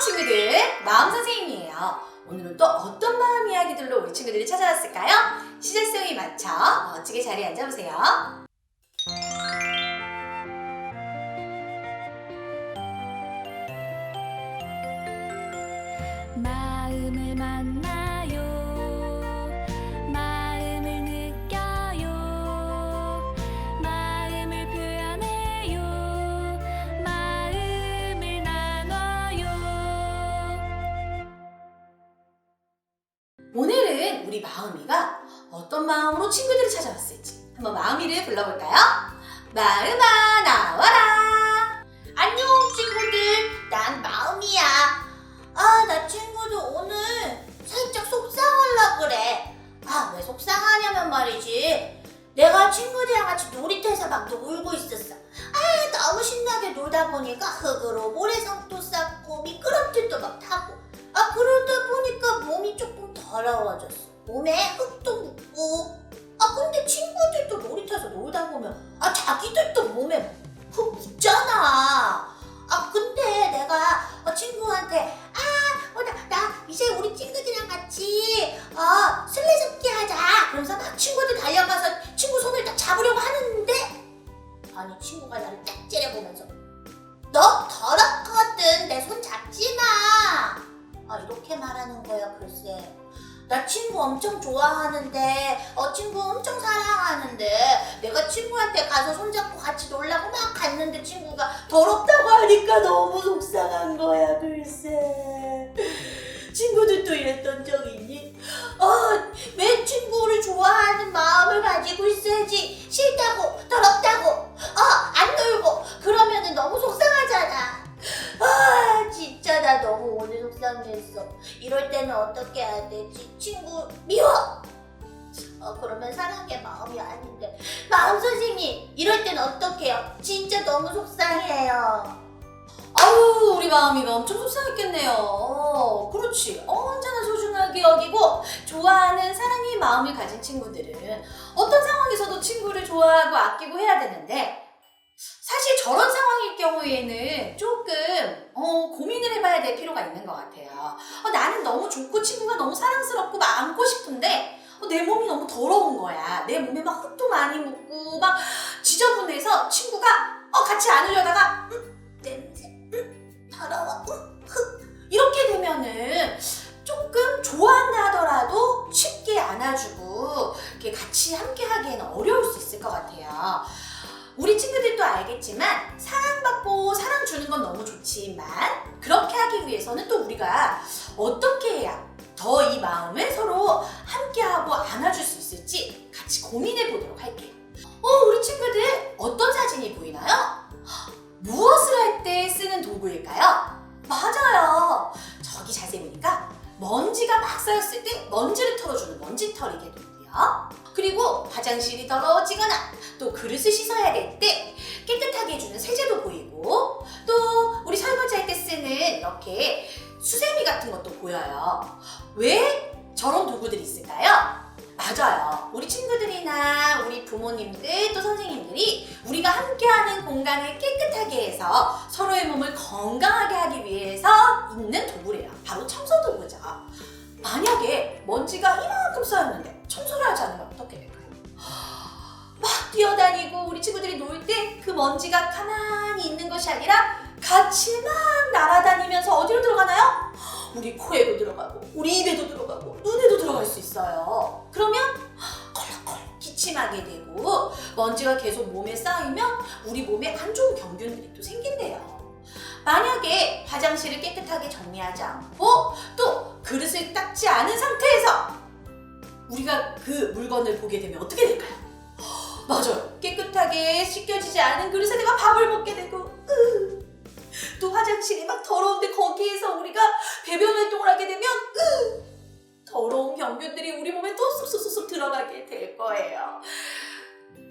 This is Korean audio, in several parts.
친구들, 마음 선생님이에요. 오늘은 또 어떤 마음 이야기들로 우리 친구들이 찾아왔을까요? 시제성에 맞춰 멋지게 자리에 앉아보세요. 마음을 만나 오늘은 우리 마음이가 어떤 마음으로 친구들을 찾아왔을지 한번 마음이를 불러볼까요? 마음아 나와라. 안녕 친구들! 난 마음이야. 아 나 친구들 오늘 살짝 속상하려 그래. 아 왜 속상하냐면 말이지. 내가 친구들이랑 같이 놀이터에서 막 놀고 있었어. 아 너무 신나게 놀다 보니까 흙으로 모래성도 쌓고 미끄럼틀도 막 타고 아 그러다 보니까 몸이 조금 더러워졌어. 몸에 흙도 묻고. 아 근데 친구들도 놀이터에서 놀다 보면 아 우리 마음이가 엄청 속상했겠네요. 어, 그렇지. 언제나 소중하게 여기고 좋아하는 사랑의 마음을 가진 친구들은 어떤 상황에서도 친구를 좋아하고 아끼고 해야 되는데 사실 저런 상황일 경우에는 조금 어, 고민을 해봐야 될 필요가 있는 것 같아요. 어, 나는 너무 좋고 친구가 너무 사랑스럽고 막 안고 싶은데 어, 내 몸이 너무 더러운 거야. 내 몸에 막 흙도 많이 묻고 막 지저분해서 친구가 어, 같이 안으려다가 냄새 음, 이렇게 되면은 조금 좋아한다 하더라도 쉽게 안아주고 이렇게 같이 함께 하기에는 어려울 수 있을 것 같아요. 우리 친구들도 알겠지만 사랑받고 사랑 주는 건 너무 좋지만 그렇게 하기 위해서는 또 우리가 어떻게 해야 더 이 마음을 서로 함께하고 안아줄 수 있을지 같이 고민해 보도록 할게요. 어, 우리 친구들 어떤 사진이 보이나요? 무엇을 할 때 쓰는 도구일까요? 화장실이 더러워지거나 또 그릇을 씻어야 될 우리 친구들이 놀 때 그 먼지가 가만히 있는 것이 아니라 같이 막 날아다니면서 어디로 들어가나요? 우리 코에도 들어가고 우리 입에도 들어가고 눈에도 들어갈 수 있어요. 그러면 컬럭컬 기침하게 되고 먼지가 계속 몸에 쌓이면 우리 몸에 안 좋은 병균들이 또 생긴대요. 만약에 화장실을 깨끗하게 정리하지 않고 또 그릇을 닦지 않은 상태에서 우리가 그 물건을 보게 되면 어떻게 될까요? 맞아요. 깨끗하게 씻겨지지 않은 그릇에 내가 밥을 먹게 되고 으. 또 화장실이 막 더러운데 거기에서 우리가 배변 활동을 하게 되면 으. 더러운 병균들이 우리 몸에 또 쏙쏙쏙 들어가게 될 거예요.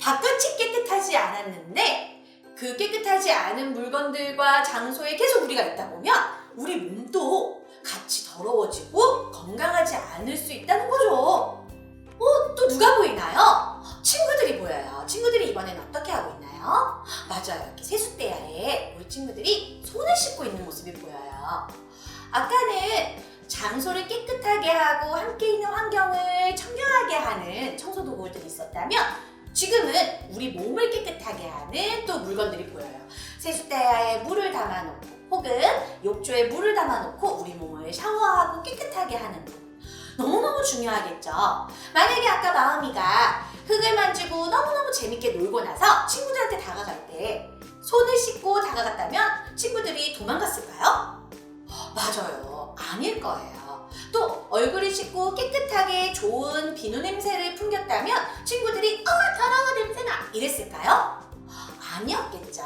바깥이 깨끗하지 않았는데 그 깨끗하지 않은 물건들과 장소에 계속 우리가 있다 보면 우리 몸도 같이 더러워지고 건강하지 않을 수 있다는 거죠. 어, 또 누가 보이나요? 친구들이 이번엔 어떻게 하고 있나요? 맞아요. 이렇게 세숫대야에 우리 친구들이 손을 씻고 있는 모습이 보여요. 아까는 장소를 깨끗하게 하고 함께 있는 환경을 청결하게 하는 청소 도구들이 있었다면 지금은 우리 몸을 깨끗하게 하는 또 물건들이 보여요. 세숫대야에 물을 담아놓고 혹은 욕조에 물을 담아놓고 우리 몸을 샤워하고 깨끗하게 하는 것. 너무너무 중요하겠죠. 만약에 아까 마음이가 흙을 만지고 너무너무 재밌게 놀고 나서 친구들한테 다가갈 때 손을 씻고 다가갔다면 친구들이 도망갔을까요? 맞아요. 아닐 거예요. 또 얼굴을 씻고 깨끗하게 좋은 비누 냄새를 풍겼다면 친구들이 어 더러워 냄새나 이랬을까요? 아니었겠죠.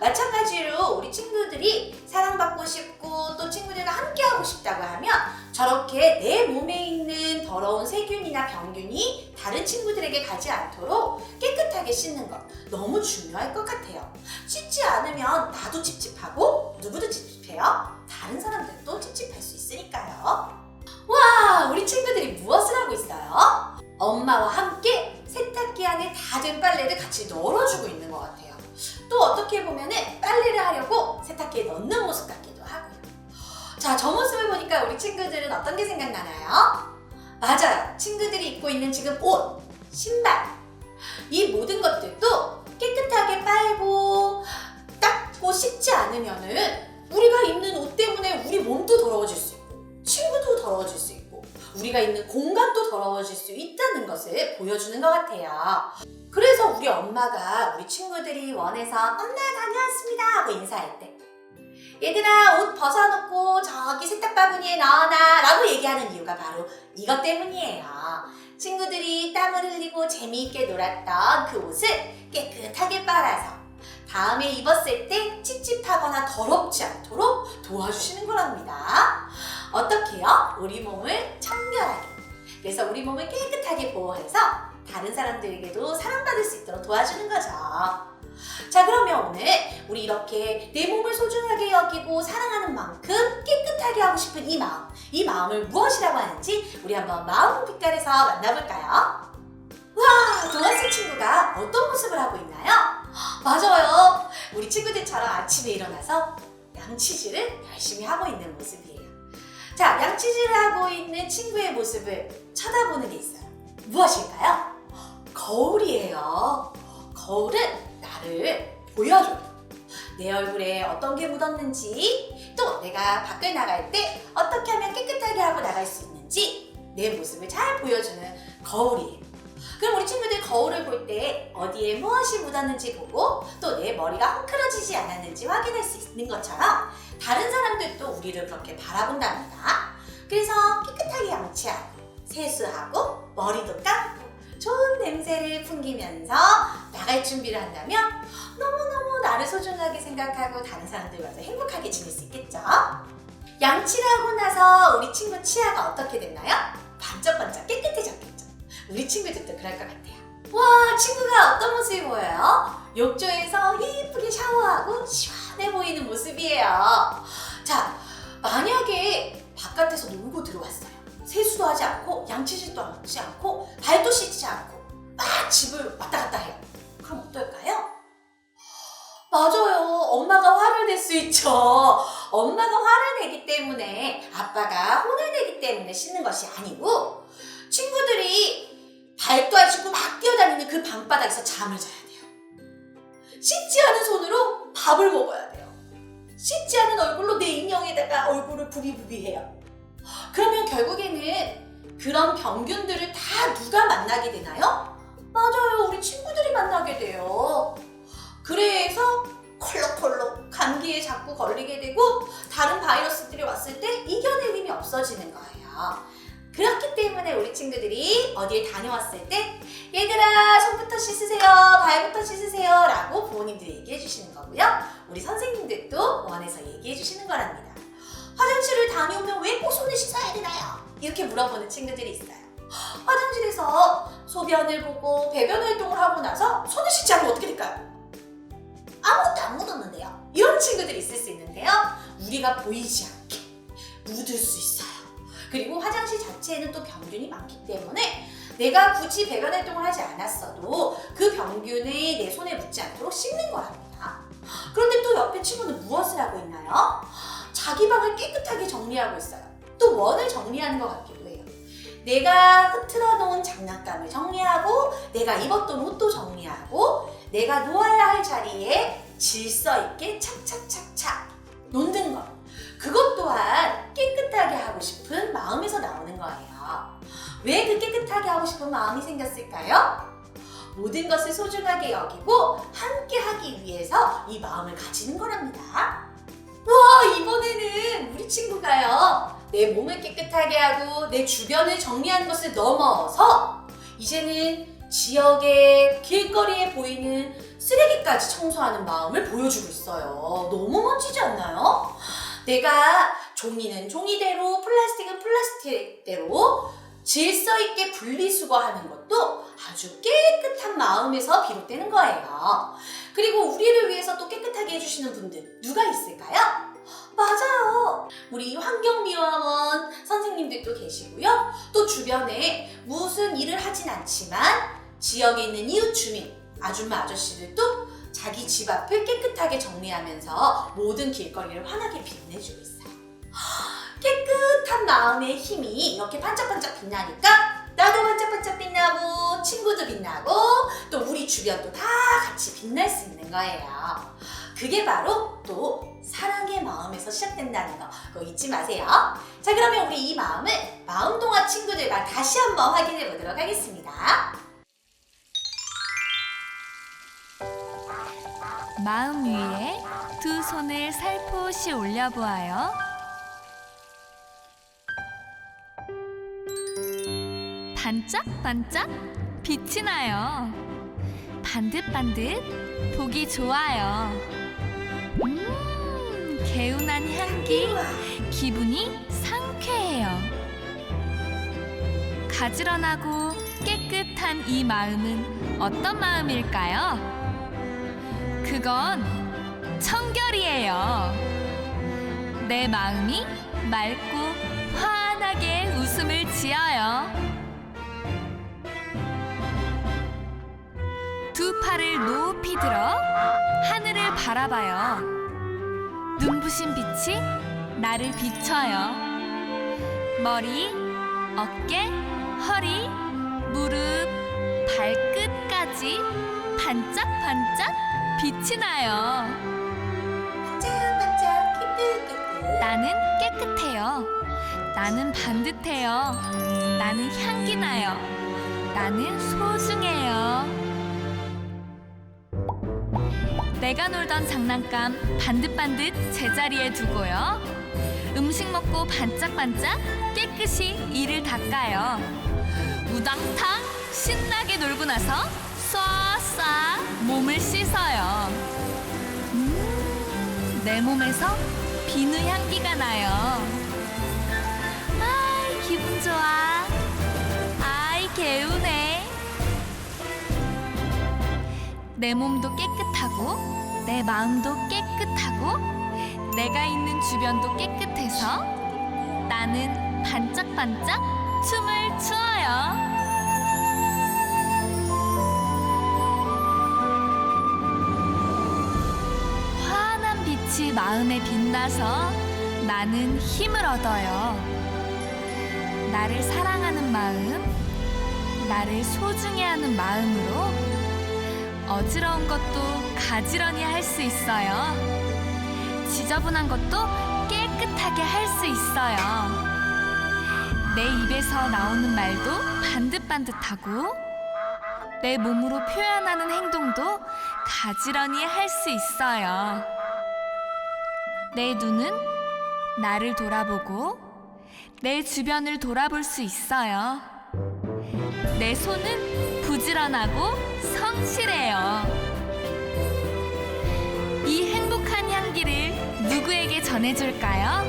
마찬가지로 우리 친구들이 사랑받고 싶고 또 친구들과 함께하고 싶다고 하면 저렇게 내 몸에 있는 더러운 세균이나 병균이 다른 친구들에게 가지 않도록 깨끗하게 씻는 것 너무 중요할 것 같아요. 씻지 않으면 나도 찝찝하고 누구도 찝찝해요. 다른 사람들도 찝찝할 수 있으니까요. 와, 우리 친구들이 무엇을 하고 있어요? 엄마와 함께 세탁기 안에 다 된 빨래를 같이 널어주고 있는 것 같아요. 또 어떻게 보면은 빨래를 하려고 세탁기에 넣는 모습 같기도 하고요. 자, 저 모습을 보니까 우리 친구들은 어떤 게 생각나나요? 맞아요. 친구들이 입고 있는 지금 옷, 신발, 이 모든 것들도 깨끗하게 빨고 닦고 씻지 않으면은 우리가 입는 옷 때문에 우리 몸도 더러워질 수 있고 친구도 더러워질 수 있고 우리가 있는 공간도 더러워질 수 있다는 것을 보여주는 것 같아요. 그래서 우리 엄마가 우리 친구들이 원해서 엄마 다녀왔습니다 하고 인사할 때 얘들아 옷 벗어놓고 저기 세탁 바구니에 넣어놔 라고 얘기하는 이유가 바로 이것 때문이에요. 친구들이 땀을 흘리고 재미있게 놀았던 그 옷을 깨끗하게 빨아서 다음에 입었을 때 찝찝하거나 더럽지 않도록 도와주시는 거랍니다. 어떻게요? 우리 몸을 청결하게. 그래서 우리 몸을 깨끗하게 보호해서 다른 사람들에게도 사랑받을 수 있도록 도와주는 거죠. 자, 그러면 오늘 우리 이렇게 내 몸을 소중하게 여기고 사랑하는 만큼 깨끗하게 하고 싶은 이 마음, 이 마음을 무엇이라고 하는지 우리 한번 마음 빛깔에서 만나볼까요? 와, 동아스 친구가 어떤 모습을 하고 있나요? 맞아요. 우리 친구들처럼 아침에 일어나서 양치질을 열심히 하고 있는 모습이에요. 자, 양치질을 하고 있는 친구의 모습을 쳐다보는 게 있어요. 무엇일까요? 거울이에요. 거울은 나를 보여줘요. 내 얼굴에 어떤 게 묻었는지, 또 내가 밖을 나갈 때 어떻게 하면 깨끗하게 하고 나갈 수 있는지 내 모습을 잘 보여주는 거울이에요. 그럼 우리 친구들 거울을 볼 때 어디에 무엇이 묻었는지 보고 또 내 머리가 헝클어지지 않았는지 확인할 수 있는 것처럼 다른 사람들도 우리를 그렇게 바라본답니다. 그래서 깨끗하게 양치하고 세수하고 머리도 감고 좋은 냄새를 풍기면서 나갈 준비를 한다면 너무너무 나를 소중하게 생각하고 다른 사람들과도 행복하게 지낼 수 있겠죠? 양치를 하고 나서 우리 친구 치아가 어떻게 됐나요? 반짝반짝 깨끗해졌겠죠? 우리 친구들도 그럴 것 같아요. 와, 친구가 어떤 모습이 보여요? 욕조에서 예쁘게 샤워하고 시원해 보이는 모습이에요. 자, 만약에 바깥에서 놀고 들어왔어요. 세수도 하지 않고 양치질도 하지 않고 발도 씻지 않고 막 집을 왔다 갔다 해요. 그럼 어떨까요? 맞아요. 엄마가 화를 낼 수 있죠. 엄마가 화를 내기 때문에 아빠가 혼을 내기 때문에 씻는 것이 아니고 친구들이 발도 안 씻고 막 뛰어다니는 그 방바닥에서 잠을 자야 돼요. 씻지 않은 손으로 밥을 먹어야 돼요. 씻지 않은 얼굴로 내 인형에다가 얼굴을 부비부비해요. 그러면 결국에는 그런 병균들을 다 누가 만나게 되나요? 맞아요. 우리 친구들이 만나게 돼요. 그래서 콜록콜록 감기에 자꾸 걸리게 되고 다른 바이러스들이 왔을 때 이겨낼 힘이 없어지는 거예요. 그렇기 때문에 우리 친구들이 어디에 다녀왔을 때 얘들아 손부터 씻으세요 발부터 씻으세요 라고 부모님들이 얘기해 주시는 거고요 우리 선생님들도 원해서 얘기해 주시는 거랍니다 화장실을 다녀오면 왜 꼭 손을 씻어야 되나요? 이렇게 물어보는 친구들이 있어요 화장실에서 소변을 보고 배변 활동을 하고 나서 손을 씻지 않으면 어떻게 될까요? 아무것도 안 묻었는데요 이런 친구들이 있을 수 있는데요 우리가 보이지 않게 묻을 수 있어요 그리고 화장실 자체에는 또 병균이 많기 때문에 내가 굳이 배변 활동을 하지 않았어도 그 병균이 내 손에 묻지 않도록 씻는 거랍니다. 그런데 또 옆에 친구는 무엇을 하고 있나요? 자기 방을 깨끗하게 정리하고 있어요. 또 원을 정리하는 것 같기도 해요. 내가 흐트러 놓은 장난감을 정리하고, 내가 입었던 옷도 정리하고, 내가 놓아야 할 자리에 질서 있게 착착착착 놓는 것. 그것 또한 깨끗하게 하고 싶은 마음에서 나오는 거예요. 왜 그 깨끗하게 하고 싶은 마음이 생겼을까요? 모든 것을 소중하게 여기고 함께 하기 위해서 이 마음을 가지는 거랍니다. 와, 이번에는 우리 친구가요. 내 몸을 깨끗하게 하고 내 주변을 정리하는 것을 넘어서 이제는 지역의 길거리에 보이는 쓰레기까지 청소하는 마음을 보여주고 있어요. 너무 멋지지 않나요? 내가 종이는 종이대로, 플라스틱은 플라스틱대로 질서 있게 분리수거하는 것도 아주 깨끗한 마음에서 비롯되는 거예요. 그리고 우리를 위해서 또 깨끗하게 해주시는 분들 누가 있을까요? 맞아요. 우리 환경미화원 선생님들도 계시고요. 또 주변에 무슨 일을 하진 않지만 지역에 있는 이웃 주민, 아줌마 아저씨들도 자기 집 앞을 깨끗하게 정리하면서 모든 길거리를 환하게 빛내주고 있어요. 깨끗한 마음의 힘이 이렇게 반짝반짝 빛나니까 나도 반짝반짝 빛나고 친구도 빛나고 또 우리 주변도 다 같이 빛날 수 있는 거예요. 그게 바로 또 사랑의 마음에서 시작된다는 거 그거 잊지 마세요. 자 그러면 우리 이 마음을 마음동화 친구들과 다시 한번 확인해 보도록 하겠습니다. 마음 위에 두 손을 살포시 올려보아요. 반짝반짝 빛이 나요. 반듯반듯 보기 좋아요. 음, 개운한 향기, 기분이 상쾌해요. 가지런하고 깨끗한 이 마음은 어떤 마음일까요? 그건 청결이에요. 내 마음이 맑고 환하게 웃음을 지어요. 두 팔을 높이 들어 하늘을 바라봐요. 눈부신 빛이 나를 비춰요. 머리, 어깨, 허리, 무릎, 발끝까지 반짝반짝 빛이 나요. 나는 깨끗해요. 나는 반듯해요. 나는 향기 나요. 나는 소중해요. 내가 놀던 장난감 반듯반듯 제자리에 두고요. 음식 먹고 반짝반짝 깨끗이 이를 닦아요. 우당탕 신나게 놀고 나서 쏴쏴 몸을 씻어요. 음, 내 몸에서 비누 향기가 나요. 내 몸도 깨끗하고, 내 마음도 깨끗하고, 내가 있는 주변도 깨끗해서 나는 반짝반짝 춤을 추어요. 환한 빛이 마음에 빛나서 나는 힘을 얻어요. 나를 사랑하는 마음, 나를 소중히 하는 마음으로 어지러운 것도 가지런히 할 수 있어요. 지저분한 것도 깨끗하게 할 수 있어요. 내 입에서 나오는 말도 반듯반듯하고 내 몸으로 표현하는 행동도 가지런히 할 수 있어요. 내 눈은 나를 돌아보고 내 주변을 돌아볼 수 있어요. 내 손은 부지런하고 성실해요. 이 행복한 향기를 누구에게 전해줄까요?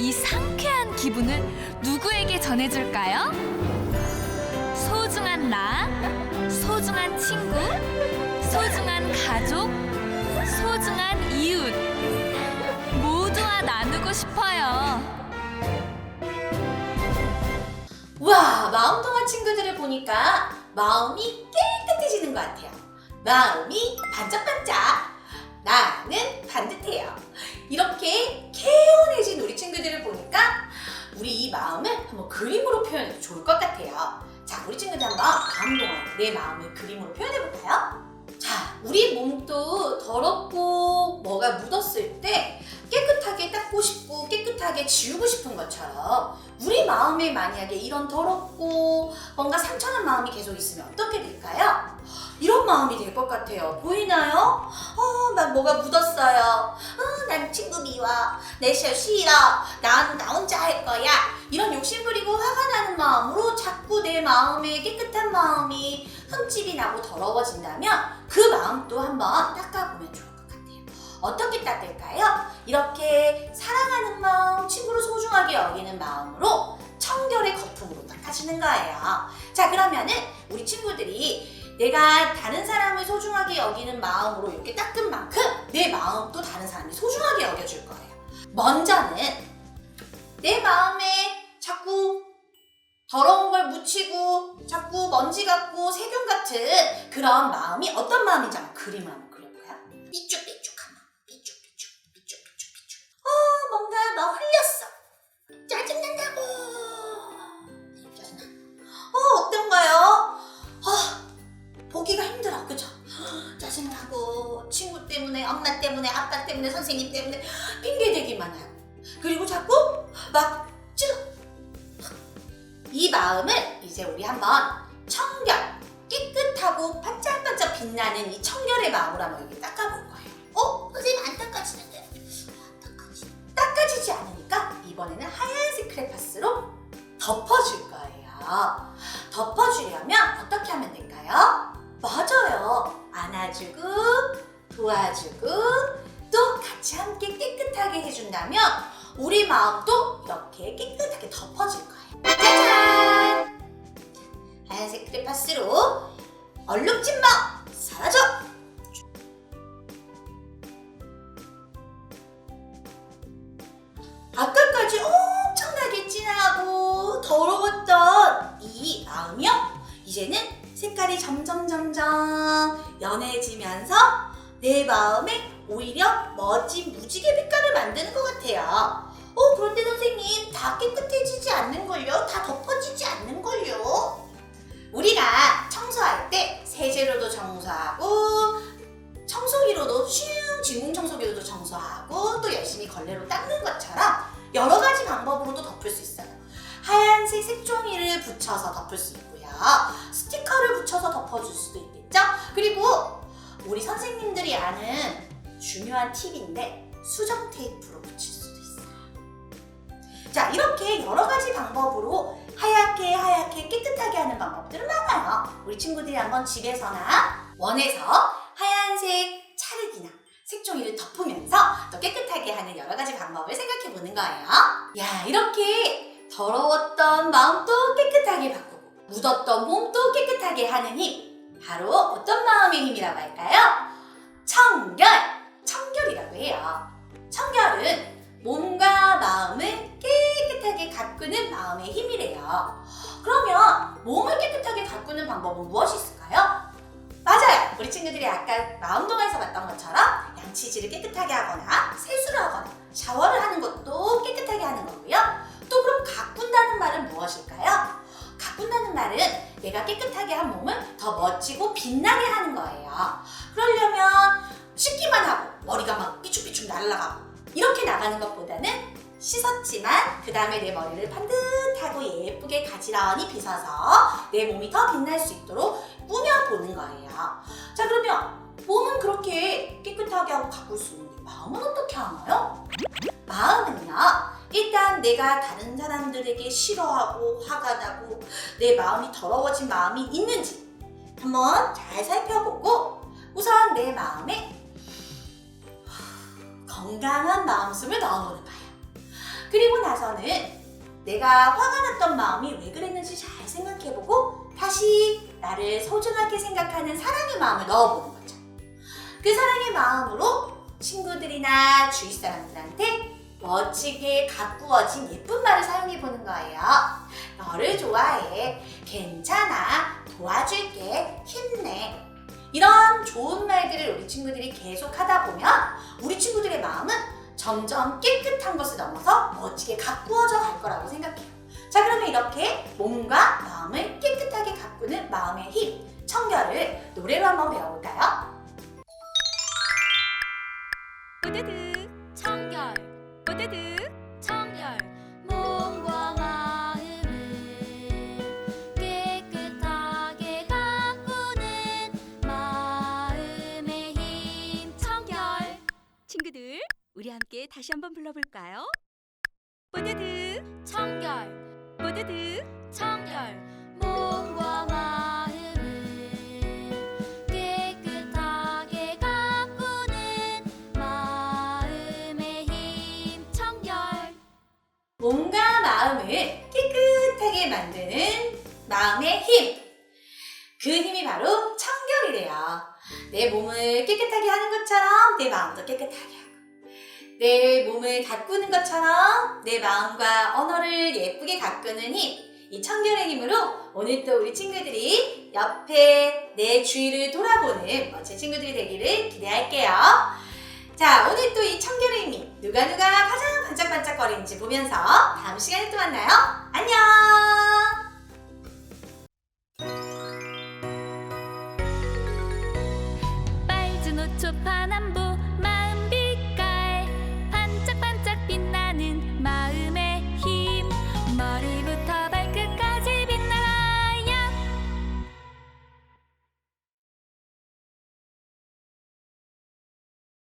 이 상쾌한 기분을 누구에게 전해줄까요? 소중한 나, 소중한 친구, 소중한 가족, 소중한 이웃, 모두와 나누고 싶어요. 와, 마음동화 친구들을 보니까 마음이 깨끗해지는 것 같아요. 마음이 반짝반짝. 나는 반듯해요. 이렇게 개운해진 우리 친구들을 보니까 우리 이 마음을 한번 그림으로 표현해도 좋을 것 같아요. 자, 우리 친구들 한번 감동을 내 마음을 그림으로 표현해 볼까요? 자, 우리 몸도 더럽고 뭐가 묻었을 때 깨끗하게 지우고 싶은 것처럼 우리 마음에 만약에 이런 더럽고 뭔가 상처난 마음이 계속 있으면 어떻게 될까요? 이런 마음이 될 것 같아요. 보이나요? 어, 난 뭐가 묻었어요. 어, 난 친구 미워. 내 시험 싫어. 난 나 혼자 할 거야. 이런 욕심 부리고 화가 나는 마음으로 자꾸 내 마음에 깨끗한 마음이 흠집이 나고 더러워진다면 그 마음 도 한번 닦아보면 좋을 것 같아요. 어떻게 닦을까요? 이렇게 사랑하는 마음, 친구를 소중하게 여기는 마음으로 청결의 거품으로 닦아주는 거예요. 자, 그러면은 우리 친구들이 내가 다른 사람을 소중하게 여기는 마음으로 이렇게 닦은 만큼 내 마음도 다른 사람이 소중하게 여겨줄 거예요. 먼저는 내 마음에 자꾸 더러운 걸 묻히고 자꾸 먼지 같고 세균 같은 그런 마음이 어떤 마음인지 한번 그림을 한번 그려볼까요? 삐쭉 안아주고 도와주고 또 같이 함께 깨끗하게 해준다면 우리 마음도 이렇게 깨끗하게 덮어질 거예요. 짜잔! 하얀색 크레파스로 얼룩진 마음 사라져! 점점 점점 연해지면서 내 마음에 오히려 멋진 무지개 빛깔을 만드는 것 같아요. 어, 그런데 선생님, 다 깨끗해지지 않는걸요? 다 덮어지지 않는걸요? 우리가 청소할 때 세제로도 청소하고 청소기로도 슝 진공 청소기로도 청소하고 또 열심히 걸레로 닦는 것처럼 여러 가지 방법으로도 덮을 수 있어요. 하얀색 색종이를 붙여서 덮을 수. 스티커를 붙여서 덮어줄 수도 있겠죠? 그리고 우리 선생님들이 아는 중요한 팁인데 수정 테이프로 붙일 수도 있어요. 자, 이렇게 여러 가지 방법으로 하얗게 하얗게 깨끗하게 하는 방법들은 많아요. 우리 친구들이 한번 집에서나 원해서 하얀색 찰흙이나 색종이를 덮으면서 또 깨끗하게 하는 여러 가지 방법을 생각해 보는 거예요. 야, 이렇게 더러웠던 마음도 깨끗하게 바꾸고 묻었던 몸도 깨끗하게 하는 힘. 바로 어떤 마음의 힘이라고 할까요? 청결! 청결이라고 해요. 청결은 몸과 마음을 깨끗하게 가꾸는 마음의 힘이래요. 그러면 몸을 깨끗하게 가꾸는 방법은 무엇이 있을까요? 맞아요. 우리 친구들이 아까 마음동화에서 봤던 것처럼 양치질을 깨끗하게 하거나 세수를 하거나 샤워를 하는 것도 깨끗하게 하는 거고요. 또 그럼 가꾼다는 말은 무엇일까요? 가꾼다는 말은 내가 깨끗하게 한 몸을 더 멋지고 빛나게 하는 거예요. 그러려면 씻기만 하고 머리가 막 삐죽삐죽 날아가고 이렇게 나가는 것보다는 씻었지만 그 다음에 내 머리를 반듯하고 예쁘게 가지런히 빗어서 내 몸이 더 빛날 수 있도록 꾸며보는 거예요. 자 그러면 몸은 그렇게 깨끗하게 하고 가꿀 수 있는데 마음은 어떻게 하나요? 마음은요 일단 내가 다른 사람들에게 싫어하고 화가 나고 내 마음이 더러워진 마음이 있는지 한번 잘 살펴보고 우선 내 마음에 건강한 마음숨을 넣어보는 거예요. 그리고 나서는 내가 화가 났던 마음이 왜 그랬는지 잘 생각해보고 다시 나를 소중하게 생각하는 사랑의 마음을 넣어보는 거죠. 그 사랑의 마음으로 친구들이나 주위 사람들한테 멋지게 가꾸어진 예쁜 말을 사용해 보는 거예요. 너를 좋아해. 괜찮아. 도와줄게. 힘내. 이런 좋은 말들을 우리 친구들이 계속 하다 보면 우리 친구들의 마음은 점점 깨끗한 것을 넘어서 멋지게 가꾸어져 갈 거라고 생각해요. 자, 그러면 이렇게 몸과 마음을 깨끗하게 가꾸는 마음의 힘, 청결을 노래로 한번 배워볼까요? 다시 한번 불러볼까요? 모두들 청결 모두들 청결 몸과 마음을 깨끗하게 가꾸는 마음의 힘 청결 몸과 마음을 깨끗하게 만드는 마음의 힘. 그 힘이 바로 청결이래요. 내 몸을 깨끗하게 하는 것처럼 내 마음도 깨끗하게. 내 몸을 가꾸는 것처럼 내 마음과 언어를 예쁘게 가꾸는 힘. 이 청결의 힘으로 오늘 또 우리 친구들이 옆에 내 주위를 돌아보는 멋진 친구들이 되기를 기대할게요. 자, 오늘 또 이 청결의 힘이 누가 누가 가장 반짝반짝거리는지 보면서 다음 시간에 또 만나요. 안녕!